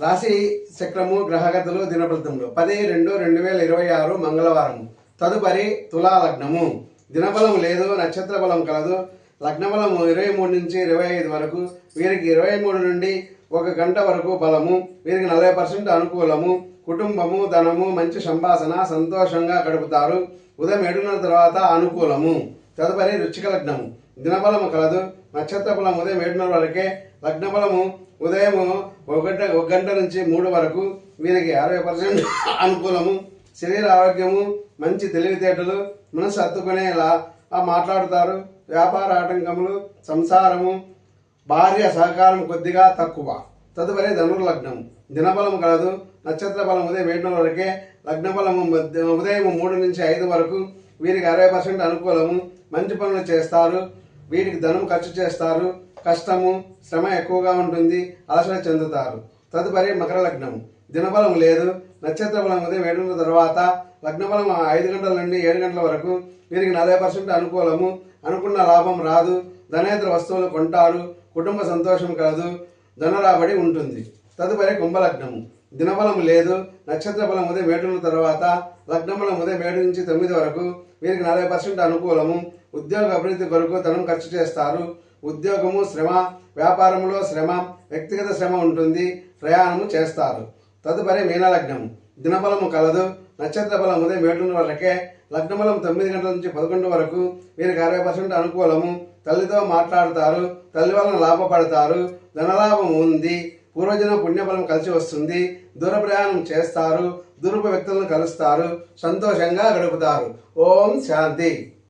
రాశి చక్రము గ్రహగతులు దినఫలితములు. పది రెండు రెండు వేల ఇరవై ఆరు మంగళవారం. తదుపరి తులా లగ్నము దినబలం లేదు నక్షత్ర బలం కలదు. లగ్నబలము ఇరవై మూడు నుంచి ఇరవై ఐదు వరకు. వీరికి ఇరవై మూడు నుండి ఒక గంట వరకు బలము వీరికి నలభై పర్సెంట్ అనుకూలము. కుటుంబము ధనము మంచి సంభాషణ సంతోషంగా గడుపుతారు. ఉదయం ఏడున్నర తర్వాత అనుకూలము. తదుపరి రుచిక లగ్నము. దినబలము కలదు. నక్షత్ర బలం ఉదయం ఏడున్నర వరకే. లగ్న బలము ఉదయం ఒక గంట ఒక గంట నుంచి మూడు వరకు. వీరికి అరవై పర్సెంట్ అనుకూలము. శరీర ఆరోగ్యము మంచి తెలివితేటలు మనసు హత్తుకునేలా మాట్లాడతారు. మాట్లాడుతారు వ్యాపార ఆటంకములు సంసారము భార్య సహకారం కొద్దిగా తక్కువ. తదుపరి ధనుర్లగ్నం దినబలం కలదు. నక్షత్ర బలం ఉదయం ఏడున్నర వరకే. లగ్న బలము మధ్య- ఉదయం మూడు నుంచి ఐదు వరకు. వీరికి అరవై పర్సెంట్ అనుకూలము మంచి పనులు చేస్తారు వీటికి ధనం ఖర్చు చేస్తారు కష్టము శ్రమ ఎక్కువగా ఉంటుంది అలసట చెందుతారు. తదుపరి మకర లగ్నం దినబలం లేదు నక్షత్ర బలం ఉదయం ఏడున్నర తర్వాత లగ్న బలం ఐదు గంటల నుండి ఏడు గంటల వరకు వీరికి నలభై పర్సెంట్ అనుకూలము అనుకున్న లాభం రాదు ధనేతర వస్తువులు కొంటారు కుటుంబ సంతోషం కలదు ధన రాబడి ఉంటుంది. తదుపరి కుంభలగ్నము. దినబలం లేదు నక్షత్ర బలం ఉదయం ఏడున్నర తర్వాత లగ్న బలం ఉదయం ఏడు నుంచి తొమ్మిది వరకు వీరికి నలభై పర్సెంట్ అనుకూలము. ఉద్యోగ అభివృద్ధి కొరకు ధనం ఖర్చు చేస్తారు. ఉద్యోగము శ్రమ వ్యాపారంలో శ్రమ వ్యక్తిగత శ్రమ ఉంటుంది ప్రయాణము చేస్తారు. తదుపరి మీనలగ్నము. దినబలము కలదు నక్షత్ర బలం ఉదయం ఏడున్నర వరకే లగ్న బలం తొమ్మిది గంటల నుంచి పదకొండు వరకు వీరికి అరవై పర్సెంట్ అనుకూలము. తల్లితో మాట్లాడతారు తల్లి వలన లాభపడతారు ధనలాభం ఉంది. పూర్వజన పుణ్యబలం కలిసి వస్తుంది. దూర ప్రయాణం చేస్తారు. దురుప వ్యక్తులను కలుస్తారు. సంతోషంగా గడుపుతారు. ఓం శాంతి.